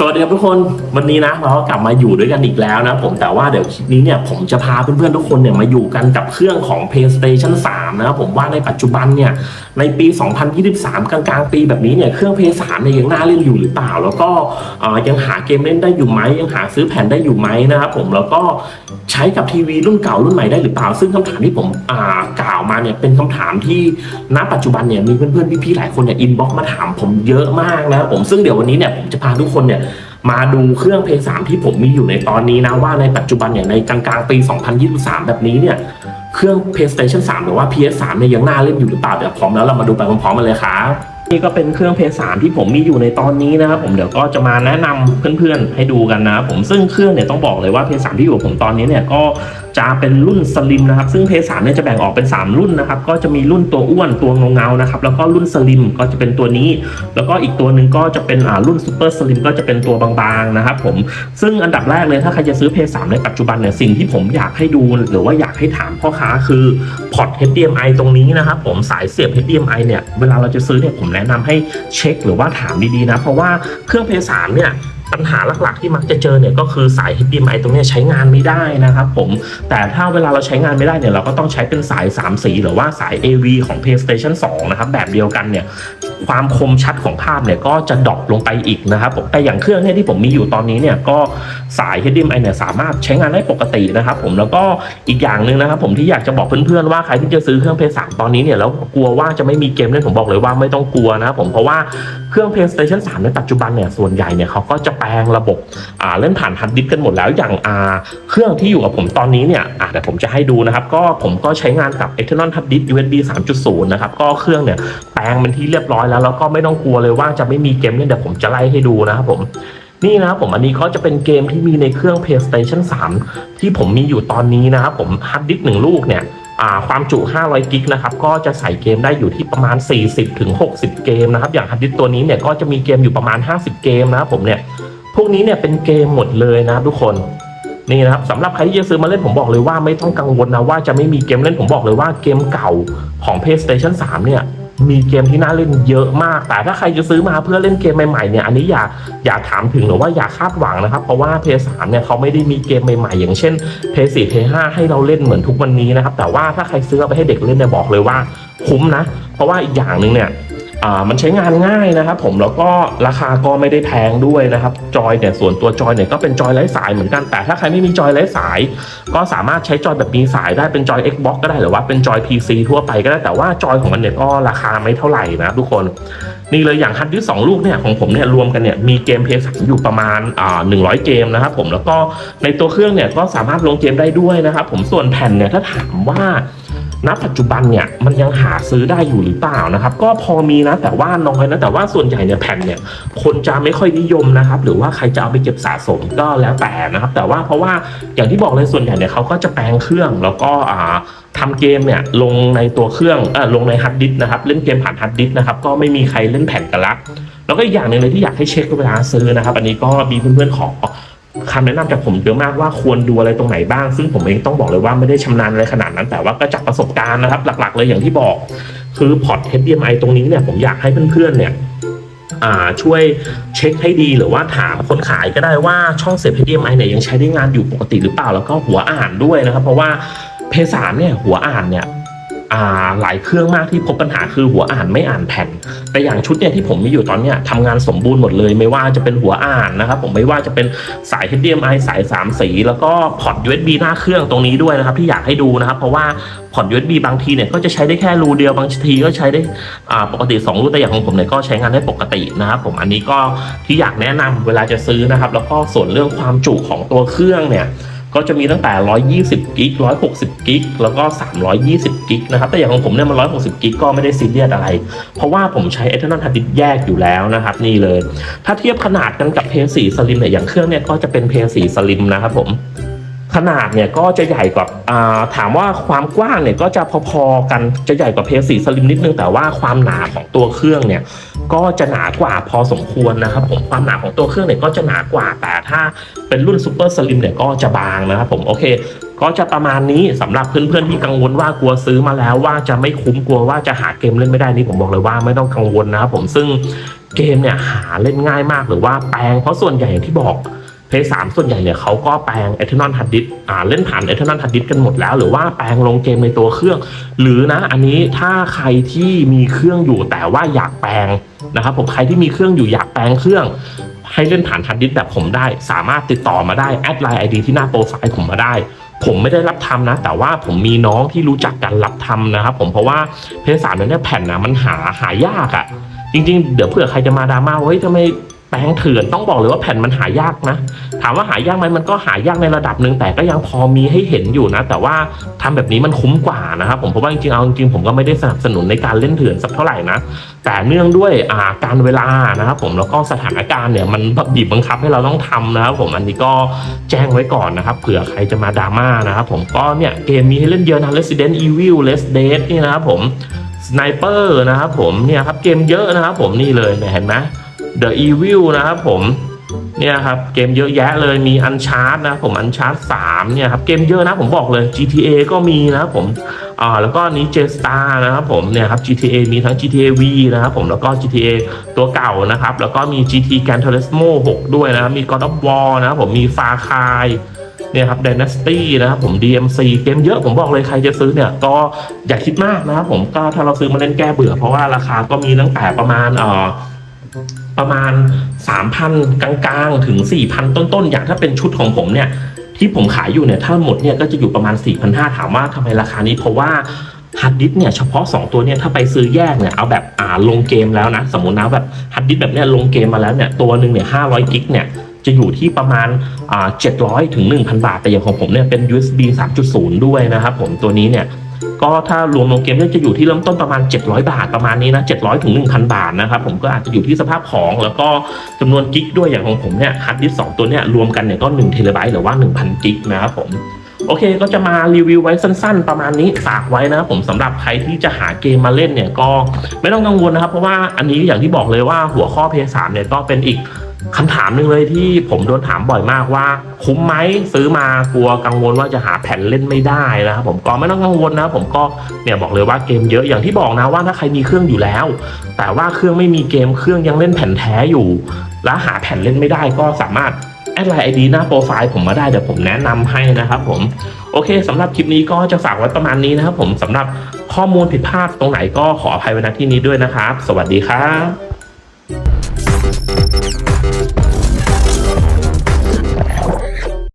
สวัสดีครับทุกคนวันนี้นะเราก็กลับมาอยู่ด้วยกันอีกแล้วนะผมแต่ว่าเดี๋ยวคลิปนี้เนี่ยผมจะพาเพื่อนๆทุกคนเนี่ยมาอยู่กันกับเครื่องของ PlayStation 3 นะครับผมว่าในปัจจุบันเนี่ยในปี 2023 กลางๆ ปีแบบนี้เนี่ยเครื่อง PS3 เนี่ยยังน่าเล่นอยู่หรือเปล่า แล้วก็ยังหาเกมเล่นได้อยู่ไหมยังหาซื้อแผ่นได้อยู่ไหมนะครับผมแล้วก็ใช้กับทีวีรุ่นเก่ารุ่นใหม่ได้หรือเปล่า ซึ่งคำถามที่ผมกล่าวมาเนี่ยเป็นคำถามที่ณปัจจุบันเนี่ยมีเพื่อนๆพี่ๆหลายคนเนี่ยอินบ็อกมาถามผมเยอะมากนะครับผมซึ่งเดี๋ยววันนี้เนี่ยผมจะพาทุกคนเนี่ย มาดูเครื่อง p 3ที่ผมมีอยู่ในตอนนี้นะว่าในปัจจุบันเนี่ยในกลางๆปี 2023 แบบนี้เนี่ยเครื่อง PlayStation 3 หรือว่า PS3 เนี่ยยังน่าเล่นอยู่หรือเปล่าเดี๋ยวพร้อมแล้วเรามาดูไปพร้อมๆกันเลยครับ นี่ก็เป็นเครื่อง PS3 ที่ผมมีอยู่ในตอนนี้นะครับผมเดี๋ยวก็จะมาแนะนำเพื่อนๆให้ดูกันนะครับผมซึ่งเครื่องเนี่ยต้องบอกเลยว่า PS3 ที่อยู่ผมตอนนี้เนี่ยก็จะเป็นรุ่นสลิมนะครับซึ่ง PS3 เนี่ยจะแบ่งออกเป็น 3 รุ่นนะครับก็จะมีรุ่นตัวอ้วนตัวเงาๆนะครับแล้วก็รุ่นสลิมก็จะเป็นตัวนี้ แล้วก็อีกตัวหนึ่งก็จะเป็นอ่ารุ่นซูเปอร์สลิมก็จะเป็นตัวบางๆนะครับผมซึ่งอันดับแรกเลยถ้าใครจะซื้อ PS3 ในปัจจุบันเนี่ยสิ่งที่ผมอยากให้ดูหรือว่าอยากให้ถามพ่อค้าคือ อร์ต HDMI ตรงนี้นะครับผมสายเสียบ HDMI เนี่ยเวลาเราจะซื้อเนี่ยผมแนะนำให้เช็คหรือว่าถามดีๆนะ เพราะว่าเครื่องเพสานเนี่ยปัญหาหลักๆที่มักจะเจอเนี่ยก็คือสาย HDMI ตรงนี้ใช้งานไม่ได้นะครับผม แต่ถ้าเวลาเราใช้งานไม่ได้เนี่ยเราก็ต้องใช้เป็นสาย 3 สี หรือว่าสาย AV ของ PlayStation 2 นะครับ แบบเดียวกันเนี่ย ความคมชัดของภาพเนี่ยก็จะดรอปลงไปอีกนะครับผมแต่อย่างเครื่องเนี่ยที่ผมมีอยู่ตอนนี้เนี่ยก็สาย HDMI เนี่ยสามารถใช้งานได้ปกตินะครับผมแล้วก็อีกอย่างหนึ่งนะครับผมที่อยากจะบอกเพื่อนๆว่าใครที่จะซื้อเครื่อง PS3 ตอนนี้เนี่ยแล้วกลัวว่าจะไม่มีเกมเล่นผมบอกเลยว่าไม่ต้องกลัวนะครับผมเพราะว่าเครื่อง PlayStation 3 ในปัจจุบันเนี่ยส่วนใหญ่เนี่ยเขาก็จะแปลงระบบอ่าเล่นผ่านฮาร์ดดิสก์กันหมดแล้วอย่างอ่าเครื่องที่อยู่กับผมตอนนี้เนี่ยอะเดี๋ยวผมจะให้ดูนะครับก็ผมก็ใช้งานกับ external hard disk USB 3.0 นะครับก็เครื่องเนี่ยแปลงเป็นที่เรียบร้อยแล้วแล้วก็ไม่ต้องกลัวเลยว่าจะไม่มีเกมเล่นเดี๋ยวผมจะไล่ให้ดูนะครับผมนี่นะครับผมอันนี้ก็จะเป็นเกมที่มีในเครื่อง PlayStation 3 ที่ผมมีอยู่ตอนนี้นะครับผมฮาร์ดดิสก์หนึ่งลูกเนี่ยความจุ 500 กิกนะครับ ก็จะใส่เกมได้อยู่ที่ประมาณ 40-60 เกมนะครับ อย่างฮาร์ดดิสก์ตัวนี้เนี่ยก็จะมีเกมอยู่ประมาณ 50 เกมนะครับผมเนี่ย พวกนี้เนี่ยเป็นเกมหมดเลยนะครับทุกคน นี่นะครับสำหรับใครที่จะซื้อมาเล่นผมบอกเลยว่าไม่ต้องกังวลนะว่าจะไม่มีเกมเล่นผมบอกเลยว่าเกมเก่าของ PlayStation 3 เนี่ย มีเกมที่น่าเล่นเยอะมาก แต่ถ้าใครจะซื้อมาเพื่อเล่นเกมใหม่ๆเนี่ย อันนี้อย่าอย่าถามถึงหรือว่าอย่าคาดหวังนะครับ เพราะว่า PS3 เนี่ยเขาไม่ได้มีเกมใหม่ๆ อย่างเช่น PS4 PS5 ให้เราเล่นเหมือนทุกวันนี้นะครับ แต่ว่าถ้าใครซื้อไปให้เด็กเล่นเนี่ยบอกเลยว่าคุ้มนะ เพราะว่าอีกอย่างหนึ่งเนี่ย มันใช้งานง่ายนะครับผมแล้วก็ราคาก็ไม่ได้แพงด้วยนะครับจอยเนี่ยส่วนตัวจอยเนี่ยก็เป็นจอยไร้สายเหมือนกันแต่ถ้าใครไม่มีจอยไร้สาย ก็สามารถใช้จอยแบบมีสายได้เป็นจอย Xbox ก็ได้หรือว่าเป็นจอย PC ทั่วไปก็ได้แต่ว่าจอยของมันเนี่ยก็ราคาไม่เท่าไหร่นะทุกคนนี่เลยอย่างฮันดิสสองลูกเนี่ยของผมเนี่ยรวมกันเนี่ยมีเกมเพย์สอยู่ประมาณอ่าหนึ่งร้อยเกมนะครับผมแล้วก็ในตัวเครื่องเนี่ยก็สามารถลงเกมได้ด้วยนะครับผมส่วนแผ่นเนี่ยถ้าถามว่า ณปัจจุบันเนี่ยมันยังหาซื้อได้อยู่หรือเปล่านะครับ ก็พอมีนะแต่ว่าน้อยนะแต่ว่าส่วนใหญ่เนี่ยแผ่นเนี่ยคนจะไม่ค่อยนิยมนะครับ หรือว่าใครจะเอาไปเก็บสะสมก็แล้วแต่นะครับ แต่ว่าเพราะว่าอย่างที่บอกเลยส่วนใหญ่เนี่ยเขาก็จะแปลงเครื่องแล้วก็อ่าทำเกมเนี่ยลงในตัวเครื่องเออลงในฮาร์ดดิสก์นะครับเล่นเกมผ่านฮาร์ดดิสก์นะครับก็ไม่มีใครเล่นแผ่นกันละแล้วก็อีกอย่างหนึ่งเลยที่อยากให้เช็คเวลาซื้อนะครับ อันนี้ก็มีเพื่อนๆขอ คำแนะนำจากผมเยอะมากว่าควรดูอะไรตรงไหนบ้าง ซึ่งผมเองต้องบอกเลยว่าไม่ได้ชำนาญอะไรขนาดนั้น แต่ว่าก็จากประสบการณ์นะครับ หลัก ๆ เลยอย่างที่บอก คือพอร์ต HDMI ตรงนี้เนี่ยผมอยากให้เพื่อนๆเนี่ยช่วยเช็คให้ดีหรือว่าถามคนขายก็ได้ว่าช่องเสียบ HDMI เนี่ยยังใช้ได้งานอยู่ปกติหรือเปล่าแล้วก็หัวอ่านด้วยนะครับ เพราะว่าเพสามเนี่ยหัวอ่านเนี่ย หลายเครื่องมากที่พบปัญหาคือหัวอ่านไม่อ่านแผ่น แต่อย่างชุดเนี่ยที่ผมมีอยู่ตอนเนี้ยทำงานสมบูรณ์หมดเลย ไม่ว่าจะเป็นหัวอ่านนะครับผมไม่ว่าจะเป็นสาย HDMI สาย 3 สี แล้วก็พอร์ต USB หน้าเครื่องตรงนี้ด้วยนะครับที่อยากให้ดูนะครับเพราะว่าพอร์ต USB บางทีเนี่ยก็จะใช้ได้แค่รูเดียวบางทีก็ใช้ได้ปกติ 2 รูแต่อย่างของผมเนี่ยก็ใช้งานได้ปกตินะครับผมอันนี้ก็ที่อยากแนะนำเวลาจะซื้อนะครับแล้วก็ส่วนเรื่องความจุของตัวเครื่องเนี่ย ก็จะมีตั้งแต่ 120 กิก 160 กิก แล้วก็ 320 กิกนะครับ แต่อย่างของผมเนี่ยมัน 160 กิก ก็ไม่ได้ซีเรียสอะไร เพราะว่าผมใช้ external hard disk แยกอยู่แล้วนะครับ นี่เลย ถ้าเทียบขนาดกันกับ PS4 Slim เนี่ย อย่างเครื่องเนี่ยก็จะเป็น PS4 Slim นะครับผม ขนาดเนี่ยก็จะใหญ่กว่าาถามว่าความกว้างเนี่ยก็จะพอๆกัน จะใหญ่กว่า PS4 Slim นิดนึง แต่ว่าความหนาของตัวเครื่องเนี่ย ก็จะหนากว่าพอสมควรนะครับผมความหนาของตัวเครื่องเนี่ยก็จะหนากว่าแต่ถ้าเป็นรุ่นซูเปอร์สลิมเนี่ยก็จะบางนะครับผมโอเค ก็จะประมาณนี้สำหรับเพื่อนๆที่กังวลว่ากลัวซื้อมาแล้วว่าจะไม่คุ้มกลัวว่าจะหาเกมเล่นไม่ได้นี่ผมบอกเลยว่าไม่ต้องกังวลนะครับผมซึ่งเกมเนี่ยหาเล่นง่ายมากหรือว่าแปลงเพราะส่วนใหญ่อย่างที่บอกเพย์สามส่วนใหญ่เนี่ยเขาก็แปลง Eternal Hard Disk อ่าเล่นผ่าน Eternal Hard Disk กันหมดแล้ว หรือว่าแปลงลงเกมในตัวเครื่อง หรือนะอันนี้ถ้าใครที่มีเครื่องอยู่แต่ว่าอยากแปลง นะครับผมใครที่มีเครื่องอยู่อยากแปลงเครื่อง ให้เล่นผ่านฮันดิสแบบผมได้ สามารถติดต่อมาได้แอดไลน์ไอดีที่หน้าโปรไฟล์ผมมาได้ผมไม่ได้รับทำนะ แต่ว่าผมมีน้องที่รู้จักกันรับทำนะครับผมเพราะว่าเพย์สามเนี่ยแผ่นนะมันหาหายากอะ่ะ จริง ๆ เดี๋ยวเผื่อใครจะมาดราม่าว่าเฮ้ยทำไม แปลงเถื่อนต้องบอกเลยว่าแผ่นมันหายากนะ ถามว่าหายากไหมมันก็หายากในระดับหนึ่งแต่ก็ยังพอมีให้เห็นอยู่นะ แต่ว่าทำแบบนี้มันคุ้มกว่านะครับผมเพราะว่าจริงๆเอาจริงๆผมก็ไม่ได้สนับสนุนในการเล่นเถื่อนสักเท่าไหร่นะแต่เนื่องด้วยอ่าการเวลานะครับผมแล้วก็สถานการณ์เนี่ยมันบีบบังคับให้เราต้องทำนะครับผมอันนี้ก็แจ้งไว้ก่อนนะครับเผื่อใครจะมาดราม่านะครับผมก็เนี่ยเกมมีให้เล่นเยอะนะ Resident Evil Less Dead นี่นะครับผม Sniper นะครับผมเนี่ยครับเกมเยอะนะครับผมนี่เลยเห็นไหม The Evil นะครับผมเนี่ยครับเกมเยอะแยะเลยมี Uncharted นะผม Uncharted 3เนี่ยครับเกมเยอะนะผมบอกเลย GTA ก็มีนะครับผมอ่าแล้วก็นี้ J-Star นะครับผมเนี่ยครับ GTA มีทั้ง GTA V นะครับผมแล้วก็ GTA ตัวเก่านะครับ แล้วก็มี GT Gran Turismo 6 ด้วยนะครับมี God of War นะครับผมมี Far Cry เนี่ยครับ Dynasty นะครับผม DMC เกมเยอะผมบอกเลยใครจะซื้อเนี่ยก็อย่าคิดมากนะครับผมก็ถ้าเราซื้อมาเล่นแก้เบื่อ เพราะว่าราคาก็มีตั้งแต่ประมาณเอ่อ ประมาณ 3,000 กลางๆ ถึง 4,000 ต้นๆ อย่างถ้าเป็นชุดของผมเนี่ยที่ผมขายอยู่เนี่ยถ้าหมดเนี่ยก็จะอยู่ประมาณ 4,500 ถามว่าทำไมราคานี้เพราะว่าฮาร์ดดิสก์เนี่ยเฉพาะ 2 ตัวเนี่ยถ้าไปซื้อแยกเนี่ยเอาแบบอ่าลงเกมแล้วนะ สมมตินะแบบฮาร์ดดิสก์แบบเนี้ยลงเกมมาแล้วเนี่ยตัวหนึ่งเนี่ย500กิกเนี่ยจะอยู่ที่ประมาณอ่า700ถึง1,000บาท แต่อย่างของผมเนี่ยเป็น USB 3.0 ด้วยนะครับผมตัวนี้เนี่ย ก็ถ้ารวมลงเกมเนี่ยจะอยู่ที่เริ่มต้นประมาณ 700 บาทประมาณนี้นะ700ถึง1,000 บาทนะครับผมก็อาจจะอยู่ที่สภาพของแล้วก็จำนวนกิกด้วยอย่างของผมเนี่ยฮาร์ดดิสก์สองตัวเนี่ยรวมกันเนี่ยก็1เทเลไบต์หรือว่า 1,000 กิกนะครับผมโอเคก็จะมารีวิวไว้สั้นๆ ประมาณนี้ฝากไว้นะผมสำหรับใครที่จะหาเกมมาเล่นเนี่ยก็ไม่ต้องกังวลนะครับ เพราะว่าอันนี้อย่างที่บอกเลยว่าหัวข้อ PS3 เนี่ยก็เป็นอีก คำถามหนึ่งเลยที่ผมโดนถามบ่อยมากว่า คุ้มไหมซื้อมากลัวกังวลว่าจะหาแผ่นเล่นไม่ได้นะครับผมก็ไม่ต้องกังวลนะผมก็เนี่ยบอกเลยว่าเกมเยอะอย่างที่บอกนะว่าถ้าใครมีเครื่องอยู่แล้ว แต่ว่าเครื่องไม่มีเกมเครื่องยังเล่นแผ่นแท้อยู่ แล้วหาแผ่นเล่นไม่ได้ก็สามารถแอดไลน์ไอดีหน้าโปรไฟล์ผมมาได้เดี๋ยวผมแนะนำให้นะครับผมโอเคสำหรับคลิปนี้ก็จะฝากไว้ประมาณนี้นะครับผมสำหรับข้อมูลผิดพลาดตรงไหนก็ขออภัยไว้ณที่นี้ด้วยนะครับ สวัสดีครับ